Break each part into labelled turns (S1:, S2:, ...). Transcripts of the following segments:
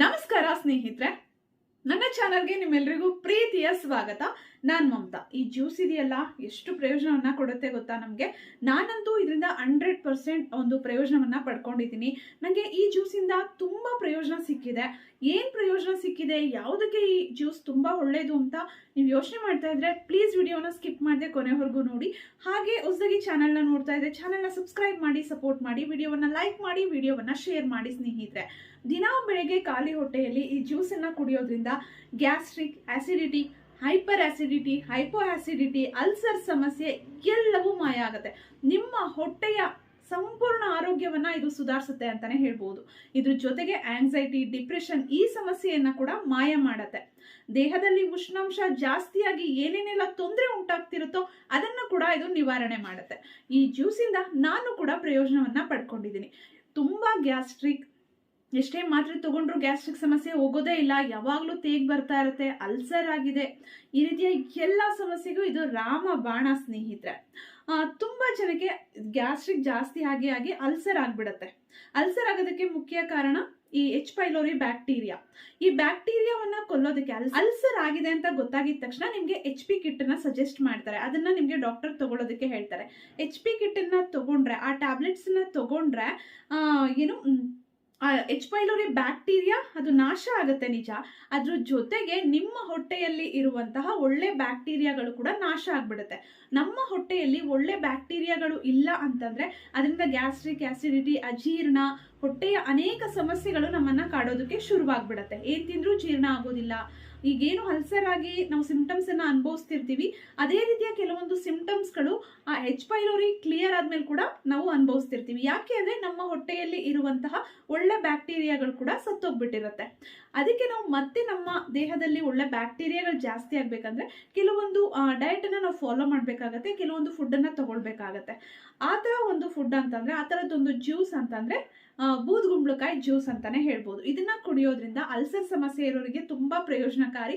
S1: ನಮಸ್ಕಾರ ಸ್ನೇಹಿತರೆ. ನನ್ನ ಚಾನಲ್ಗೆ ನಿಮ್ಮೆಲ್ರಿಗೂ ಪ್ರೀತಿಯ ಸ್ವಾಗತ. ನಾನ್ ಮಮತಾ, ಈ ಜ್ಯೂಸ್ ಇದೆಯಲ್ಲ, ಎಷ್ಟು ಪ್ರಯೋಜನವನ್ನ ಕೊಡುತ್ತೆ ಗೊತ್ತಾ ನಮಗೆ? ನಾನಂತೂ ಇದರಿಂದ ಹಂಡ್ರೆಡ್ ಪರ್ಸೆಂಟ್ ಒಂದು ಪ್ರಯೋಜನವನ್ನ ಪಡ್ಕೊಂಡಿದ್ದೀನಿ. ನನಗೆ ಈ ಜ್ಯೂಸಿಂದ ತುಂಬಾ ಪ್ರಯೋಜನ ಸಿಕ್ಕಿದೆ. ಏನು ಪ್ರಯೋಜನ ಸಿಕ್ಕಿದೆ? ಯಾವುದಕ್ಕೆ ಈ ಜ್ಯೂಸ್ ತುಂಬಾ ಒಳ್ಳೆಯದು ಅಂತ ನೀವು ಯೋಚನೆ ಮಾಡ್ತಾ ಇದ್ರೆ ಪ್ಲೀಸ್ ವಿಡಿಯೋನ ಸ್ಕಿಪ್ ಮಾಡದೆ ಕೊನೆವರೆಗೂ ನೋಡಿ. ಹಾಗೆ ಹೊಸದಾಗಿ ಚಾನಲ್ನ ನೋಡ್ತಾ ಇದ್ರೆ ಚಾನಲ್ನ ಸಬ್ಸ್ಕ್ರೈಬ್ ಮಾಡಿ ಸಪೋರ್ಟ್ ಮಾಡಿ ವಿಡಿಯೋವನ್ನ ಲೈಕ್ ಮಾಡಿ ವಿಡಿಯೋವನ್ನ ಶೇರ್ ಮಾಡಿ ಸ್ನೇಹಿತರೆ. ದಿನಾ ಬೆಳಗ್ಗೆ ಖಾಲಿ ಹೊಟ್ಟೆಯಲ್ಲಿ ಈ ಜ್ಯೂಸನ್ನು ಕುಡಿಯೋದ್ರಿಂದ gastric acidity hyper acidity, hypo acidity, ulcer ಸಮಸ್ಯೆ ಎಲ್ಲವೂ ಮಾಯ ಆಗುತ್ತೆ. ನಿಮ್ಮ ಹೊಟ್ಟೆಯ ಸಂಪೂರ್ಣ ಆರೋಗ್ಯವನ್ನ ಇದು ಸುಧಾರಿಸುತ್ತೆ ಅಂತಾನೆ ಹೇಳ್ಬೋದು. ಇದ್ರ ಜೊತೆಗೆ ಆಂಗ್ಸೈಟಿ ಡಿಪ್ರೆಷನ್ ಈ ಸಮಸ್ಯೆಯನ್ನ ಕೂಡ ಮಾಯ ಮಾಡತ್ತೆ. ದೇಹದಲ್ಲಿ ಉಷ್ಣಾಂಶ ಜಾಸ್ತಿಯಾಗಿ ಏನೇನೆಲ್ಲ ತೊಂದರೆ ಉಂಟಾಗ್ತಿರುತ್ತೋ ಅದನ್ನು ಕೂಡ ಇದು ನಿವಾರಣೆ ಮಾಡುತ್ತೆ. ಈ ಜ್ಯೂಸಿಂದ ನಾನು ಕೂಡ ಪ್ರಯೋಜನವನ್ನ ಪಡ್ಕೊಂಡಿದ್ದೀನಿ. ತುಂಬಾ ಗ್ಯಾಸ್ಟ್ರಿಕ್ ಎಷ್ಟೇ ಮಾತ್ರೆ ತಗೊಂಡ್ರು ಗ್ಯಾಸ್ಟ್ರಿಕ್ ಸಮಸ್ಯೆ ಹೋಗೋದೇ ಇಲ್ಲ, ಯಾವಾಗಲೂ ತೇಗ್ ಬರ್ತಾ ಇರುತ್ತೆ, ಅಲ್ಸರ್ ಆಗಿದೆ. ಈ ರೀತಿಯ ಎಲ್ಲ ಸಮಸ್ಯೆಗೂ ಇದು ರಾಮ ಬಾಣ ಸ್ನೇಹಿತರೆ. ತುಂಬಾ ಜನಕ್ಕೆ ಗ್ಯಾಸ್ಟ್ರಿಕ್ ಜಾಸ್ತಿ ಆಗಿ ಆಗಿ ಅಲ್ಸರ್ ಆಗ್ಬಿಡತ್ತೆ. ಅಲ್ಸರ್ ಆಗೋದಕ್ಕೆ ಮುಖ್ಯ ಕಾರಣ ಈ ಎಚ್ ಪೈಲೋರಿ ಬ್ಯಾಕ್ಟೀರಿಯಾ ಈ ಬ್ಯಾಕ್ಟೀರಿಯಾವನ್ನ ಕೊಲ್ಲೋದಕ್ಕೆ ಅಲ್ ಅಲ್ಸರ್ ಆಗಿದೆ ಅಂತ ಗೊತ್ತಾಗಿದ ತಕ್ಷಣ ನಿಮ್ಗೆ ಎಚ್ ಪಿ ಕಿಟ್ನ ಸಜೆಸ್ಟ್ ಮಾಡ್ತಾರೆ. ಅದನ್ನ ನಿಮ್ಗೆ ಡಾಕ್ಟರ್ ತಗೊಳ್ಳೋದಕ್ಕೆ ಹೇಳ್ತಾರೆ. ಎಚ್ ಪಿ ಕಿಟ್ ಅನ್ನ ತಗೊಂಡ್ರೆ, ಆ ಟ್ಯಾಬ್ಲೆಟ್ಸ್ನ ತಗೊಂಡ್ರೆ ಏನು ಎಚ್ ಪೈಲೋರಿ ಬ್ಯಾಕ್ಟೀರಿಯಾ ಅದು ನಾಶ ಆಗುತ್ತೆ ನಿಜ. ಅದ್ರ ಜೊತೆಗೆ ನಿಮ್ಮ ಹೊಟ್ಟೆಯಲ್ಲಿ ಇರುವಂತಹ ಒಳ್ಳೆ ಬ್ಯಾಕ್ಟೀರಿಯಾಗಳು ಕೂಡ ನಾಶ ಆಗ್ಬಿಡುತ್ತೆ. ನಮ್ಮ ಹೊಟ್ಟೆಯಲ್ಲಿ ಒಳ್ಳೆ ಬ್ಯಾಕ್ಟೀರಿಯಾಗಳು ಇಲ್ಲ ಅಂತಂದ್ರೆ ಅದರಿಂದ ಗ್ಯಾಸ್ಟ್ರಿಕ್ ಆಸಿಡಿಟಿ ಅಜೀರ್ಣ, ಹೊಟ್ಟೆಯ ಅನೇಕ ಸಮಸ್ಯೆಗಳು ನಮ್ಮನ್ನ ಕಾಡೋದಕ್ಕೆ ಶುರುವಾಗ್ಬಿಡತ್ತೆ. ಏನ್ ತಿಂದ್ರೂ ಜೀರ್ಣ ಆಗೋದಿಲ್ಲ. ಈಗೇನು ಅಲ್ಸರ್ ಆಗಿ ನಾವು ಸಿಂಪ್ಟಮ್ಸ್ ಅನ್ನ ಅನುಭವಿಸ್ತಿರ್ತೀವಿ. ಅದೇ ರೀತಿಯ ಕೆಲವೊಂದು ಸಿಂಪ್ಟಮ್ಸ್ಗಳು ಆ ಹೆಚ್ ಪೈಲೋರಿ ಕ್ಲಿಯರ್ ಆದ್ಮೇಲೆ ಕೂಡ ನಾವು ಅನುಭವಿಸ್ತಿರ್ತೀವಿ. ಯಾಕೆ ಅಂದ್ರೆ ನಮ್ಮ ಹೊಟ್ಟೆಯಲ್ಲಿ ಇರುವಂತಹ ಒಳ್ಳೆ ಬ್ಯಾಕ್ಟೀರಿಯಾಗಳು ಕೂಡ ಸತ್ತೋಗ್ಬಿಟ್ಟಿರುತ್ತೆ. ಅದಕ್ಕೆ ನಾವು ಮತ್ತೆ ನಮ್ಮ ದೇಹದಲ್ಲಿ ಒಳ್ಳೆ ಬ್ಯಾಕ್ಟೀರಿಯಾಗಳು ಜಾಸ್ತಿ ಆಗ್ಬೇಕಂದ್ರೆ ಕೆಲವೊಂದು ಡಯಟ್ ಅನ್ನ ನಾವು ಫಾಲೋ ಮಾಡ್ಬೇಕಾಗತ್ತೆ, ಕೆಲವೊಂದು ಫುಡ್ ಅನ್ನ ತಗೊಳ್ಬೇಕಾಗತ್ತೆ. ಆ ತರ ಒಂದು ಫುಡ್ ಅಂತಂದ್ರೆ, ಆ ತರದೊಂದು ಜ್ಯೂಸ್ ಅಂತಂದ್ರೆ ಬೂದ್ ಬೂದ್ಗುಂಬಳಕಾಯಿ ಜ್ಯೂಸ್ ಅಂತಾನೆ ಹೇಳ್ಬೋದು. ಇದನ್ನ ಕುಡಿಯೋದ್ರಿಂದ ಅಲ್ಸರ್ ಸಮಸ್ಯೆ ಇರೋರಿಗೆ ತುಂಬಾ ಪ್ರಯೋಜನಕಾರಿ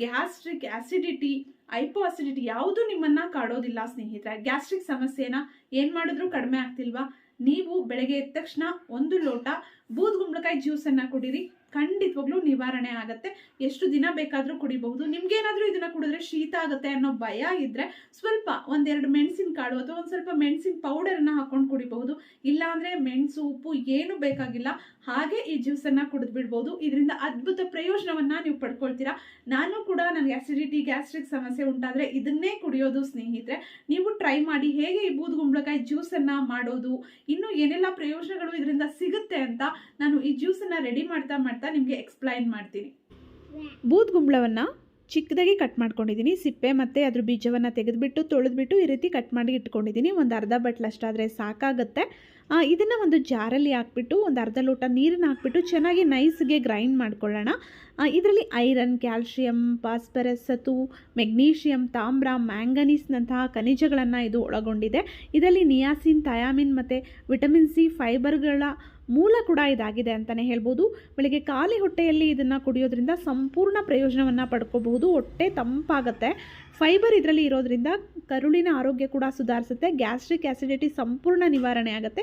S1: ಗ್ಯಾಸ್ಟ್ರಿಕ್ ಆಸಿಡಿಟಿ ಐಪೋ ಅಸಿಡಿಟಿ ಯಾವುದು ನಿಮ್ಮನ್ನ ಕಾಡೋದಿಲ್ಲ ಸ್ನೇಹಿತರೆ. ಗ್ಯಾಸ್ಟ್ರಿಕ್ ಸಮಸ್ಯೆನ ಏನ್ ಮಾಡಿದ್ರೂ ಕಡಿಮೆ ಆಗ್ತಿಲ್ವಾ? ನೀವು ಬೆಳಗ್ಗೆ ಎದ್ದ ತಕ್ಷಣ ಒಂದು ಲೋಟ ಬೂದ್ಗುಂಬಳಕಾಯಿ ಜ್ಯೂಸ್ ಅನ್ನ ಕುಡೀರಿ. ಖಂಡಿತವಾಗ್ಲೂ ನಿವಾರಣೆ ಆಗುತ್ತೆ. ಎಷ್ಟು ದಿನ ಬೇಕಾದರೂ ಕುಡಿಬಹುದು. ನಿಮ್ಗೇನಾದರೂ ಇದನ್ನ ಕುಡಿದ್ರೆ ಶೀತ ಆಗುತ್ತೆ ಅನ್ನೋ ಭಯ ಇದ್ರೆ ಸ್ವಲ್ಪ ಒಂದೆರಡು ಮೆಣಸಿನ ಕಾಳು ಅಥವಾ ಒಂದು ಸ್ವಲ್ಪ ಮೆಣಸಿನ ಪೌಡರ್ ಅನ್ನ ಹಾಕೊಂಡು ಕುಡಿಬಹುದು. ಇಲ್ಲಾಂದ್ರೆ ಮೆಣಸು, ಉಪ್ಪು ಏನು ಬೇಕಾಗಿಲ್ಲ. ಹಾಗೆ ಈ ಜ್ಯೂಸ್ ಅನ್ನ ಕುಡಿದು ಬಿಡ್ಬೋದು ಇದರಿಂದ ಅದ್ಭುತ ಪ್ರಯೋಜನವನ್ನ ನೀವು ಪಡ್ಕೊಳ್ತೀರಾ. ನಾನು ಕೂಡ ನನಗೆ ಆಸಿಡಿಟಿ ಗ್ಯಾಸ್ಟ್ರಿಕ್ ಸಮಸ್ಯೆ ಉಂಟಾದ್ರೆ ಇದನ್ನೇ ಕುಡಿಯೋದು ಸ್ನೇಹಿತರೆ. ನೀವು ಟ್ರೈ ಮಾಡಿ ಹೇಗೆ ಈ ಬೂದ್ಗುಂಬಳಕಾಯಿ ಜ್ಯೂಸ್ ಅನ್ನ ಮಾಡೋದು, ಇನ್ನು ಏನೆಲ್ಲ ಪ್ರಯೋಜನಗಳು ಇದರಿಂದ ಸಿಗುತ್ತೆ ಅಂತ ನಾನು ಈ ಜ್ಯೂಸ್ ಅನ್ನ ರೆಡಿ ಮಾಡ್ತಾ ಮಾಡ್ತಾ ನಿಮಗೆ ಎಕ್ಸ್ಪ್ಲೈನ್ ಮಾಡ್ತೀನಿ. ಬೂದ್ಗುಂಬಳವನ್ನು ಚಿಕ್ಕದಾಗಿ ಕಟ್ ಮಾಡ್ಕೊಂಡಿದ್ದೀನಿ ಸಿಪ್ಪೆ ಮತ್ತು ಅದ್ರ ಬೀಜವನ್ನು ತೆಗೆದುಬಿಟ್ಟು, ತೊಳೆದ್ಬಿಟ್ಟು ಈ ರೀತಿ ಕಟ್ ಮಾಡಿ ಇಟ್ಕೊಂಡಿದ್ದೀನಿ ಒಂದು ಅರ್ಧ ಬಟ್ಲಷ್ಟಾದರೆ ಸಾಕಾಗುತ್ತೆ. ಇದನ್ನು ಒಂದು ಜಾರಲ್ಲಿ ಹಾಕ್ಬಿಟ್ಟು, ಒಂದು ಅರ್ಧ ಲೋಟ ನೀರನ್ನು ಹಾಕ್ಬಿಟ್ಟು ಚೆನ್ನಾಗಿ ನೈಸ್ಗೆ ಗ್ರೈಂಡ್ ಮಾಡ್ಕೊಳ್ಳೋಣ. ಇದರಲ್ಲಿ ಐರನ್ ಕ್ಯಾಲ್ಶಿಯಂ ಫಾಸ್ಫರಸ್ ಸತು ಮೆಗ್ನೀಷಿಯಂ ತಾಮ್ರ ಮ್ಯಾಂಗನೀಸ್ನಂತಹ ಖನಿಜಗಳನ್ನು ಇದು ಒಳಗೊಂಡಿದೆ. ಇದರಲ್ಲಿ ನಿಯಾಸಿನ್ ಥಯಾಮಿನ್ ಮತ್ತು ವಿಟಮಿನ್ ಸಿ ಫೈಬರ್ಗಳ ಮೂಲ ಕೂಡ ಇದಾಗಿದೆ ಅಂತಲೇ ಹೇಳ್ಬೋದು. ಬೆಳಿಗ್ಗೆ ಖಾಲಿ ಹೊಟ್ಟೆಯಲ್ಲಿ ಇದನ್ನು ಕುಡಿಯೋದ್ರಿಂದ ಸಂಪೂರ್ಣ ಪ್ರಯೋಜನವನ್ನು ಪಡ್ಕೋಬಹುದು. ಹೊಟ್ಟೆ ತಂಪಾಗುತ್ತೆ. ಫೈಬರ್ ಇದರಲ್ಲಿ ಇರೋದ್ರಿಂದ ಕರುಳಿನ ಆರೋಗ್ಯ ಕೂಡ ಸುಧಾರಿಸುತ್ತೆ. ಗ್ಯಾಸ್ಟ್ರಿಕ್ ಆಸಿಡಿಟಿ ಸಂಪೂರ್ಣ ನಿವಾರಣೆ ಆಗುತ್ತೆ.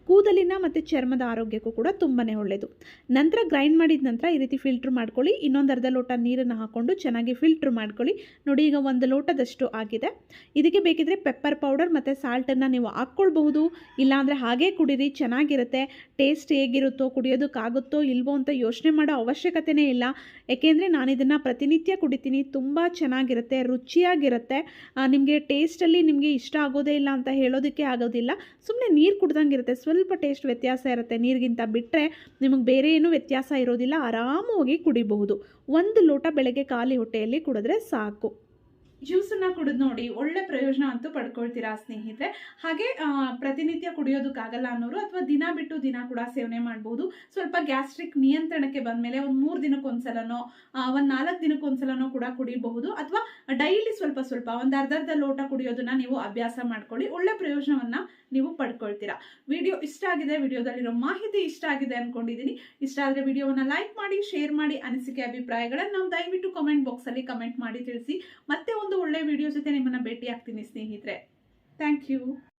S1: ಕೂದಲಿನ ಮತ್ತು ಚರ್ಮದ ಆರೋಗ್ಯಕ್ಕೂ ಕೂಡ ತುಂಬಾ ಒಳ್ಳೆಯದು ನಂತರ ಗ್ರೈಂಡ್ ಮಾಡಿದ ನಂತರ ಈ ರೀತಿ ಫಿಲ್ಟ್ರ್ ಮಾಡ್ಕೊಳ್ಳಿ. ಇನ್ನೊಂದು ಅರ್ಧ ಲೋಟ ನೀರನ್ನು ಹಾಕ್ಕೊಂಡು ಚೆನ್ನಾಗಿ ಫಿಲ್ಟ್ರ್ ಮಾಡ್ಕೊಳ್ಳಿ. ನೋಡಿ ಈಗ ಒಂದು ಲೋಟದಷ್ಟು ಆಗಿದೆ. ಇದಕ್ಕೆ ಬೇಕಿದ್ರೆ ಪೆಪ್ಪರ್ ಪೌಡರ್ ಮತ್ತು ಸಾಲ್ಟನ್ನು ನೀವು ಹಾಕ್ಕೊಳ್ಬಹುದು. ಇಲ್ಲಾಂದರೆ ಹಾಗೇ ಕುಡೀರಿ, ಚೆನ್ನಾಗಿರುತ್ತೆ. ಟೇಸ್ಟ್ ಹೇಗಿರುತ್ತೋ, ಕುಡಿಯೋದಕ್ಕಾಗುತ್ತೋ, ಇಲ್ವೋ ಅಂತ ಯೋಚನೆ ಮಾಡೋ ಅವಶ್ಯಕತೆಯೇ ಇಲ್ಲ. ಏಕೆಂದರೆ ನಾನು ಇದನ್ನು ಪ್ರತಿನಿತ್ಯ ಕುಡಿತೀನಿ. ತುಂಬ ಚೆನ್ನಾಗಿರುತ್ತೆ, ರುಚಿಯಾಗಿರುತ್ತೆ. ನಿಮಗೆ ಟೇಸ್ಟಲ್ಲಿ ನಿಮಗೆ ಇಷ್ಟ ಆಗೋದೇ ಇಲ್ಲ ಅಂತ ಹೇಳೋದಕ್ಕೆ ಆಗೋದಿಲ್ಲ. ಸುಮ್ಮನೆ ನೀರು ಕುಡ್ದಂಗೆ ಇರುತ್ತೆ ಸ್ವಲ್ಪ ಟೇಸ್ಟ್ ವ್ಯತ್ಯಾಸ ಇರುತ್ತೆ. ನೀರಿಗಿಂತ ಬಿಟ್ಟರೆ ನಿಮಗೆ ಬೇರೆ ಏನೂ ವ್ಯತ್ಯಾಸ ಇರೋದಿಲ್ಲ. ಆರಾಮವಾಗಿ ಕುಡಿಬಹುದು. ಒಂದು ಲೋಟ ಬೆಳಗ್ಗೆ ಖಾಲಿ ಹೊಟ್ಟೆಯಲ್ಲಿ ಕುಡಿದ್ರೆ ಸಾಕು. ಜ್ಯೂಸನ್ನ ಕುಡಿದು ನೋಡಿ ಒಳ್ಳೆ ಪ್ರಯೋಜನ ಅಂತೂ ಪಡ್ಕೊಳ್ತೀರಾ ಸ್ನೇಹಿತರೆ. ಹಾಗೆ ಪ್ರತಿನಿತ್ಯ ಕುಡಿಯೋದಕ್ಕಾಗಲ್ಲ ಅನ್ನೋರು ಅಥವಾ ದಿನ ಬಿಟ್ಟು ದಿನ ಕೂಡ ಸೇವನೆ ಮಾಡ್ಬೋದು. ಸ್ವಲ್ಪ ಗ್ಯಾಸ್ಟ್ರಿಕ್ ನಿಯಂತ್ರಣಕ್ಕೆ ಬಂದಮೇಲೆ ಒಂದು ಮೂರು ದಿನಕ್ಕೊಂದ್ಸಲನೋ ಒಂದು ನಾಲ್ಕು ದಿನಕ್ಕೊಂದ್ಸಲನೋ ಕೂಡ ಕುಡಿಬಹುದು. ಅಥವಾ ಡೈಲಿ ಸ್ವಲ್ಪ ಸ್ವಲ್ಪ ಒಂದು ಅರ್ಧ ಅರ್ಧ ಲೋಟ ಕುಡಿಯೋದನ್ನ ನೀವು ಅಭ್ಯಾಸ ಮಾಡ್ಕೊಳ್ಳಿ. ಒಳ್ಳೆ ಪ್ರಯೋಜನವನ್ನ ನೀವು ಪಡ್ಕೊಳ್ತೀರಾ. ವಿಡಿಯೋ ಇಷ್ಟ ಆಗಿದೆ, ವಿಡಿಯೋದಲ್ಲಿರೋ ಮಾಹಿತಿ ಇಷ್ಟ ಆಗಿದೆ ಅಂದ್ಕೊಂಡಿದ್ದೀನಿ ಇಷ್ಟ ಆದರೆ ವಿಡಿಯೋವನ್ನು ಲೈಕ್ ಮಾಡಿ, ಶೇರ್ ಮಾಡಿ ಅನಿಸಿಕೆ ಅಭಿಪ್ರಾಯಗಳನ್ನು ನಾವು ದಯವಿಟ್ಟು ಕಮೆಂಟ್ ಬಾಕ್ಸಲ್ಲಿ ಕಮೆಂಟ್ ಮಾಡಿ ತಿಳಿಸಿ. ಮತ್ತೆ ಒಂದು ಒಳ್ಳೆ ವಿಡಿಯೋ ಜೊತೆ ನಿಮ್ಮನ್ನ ಭೇಟಿ ಆಗ್ತೀನಿ ಸ್ನೇಹಿತರೆ. Thank you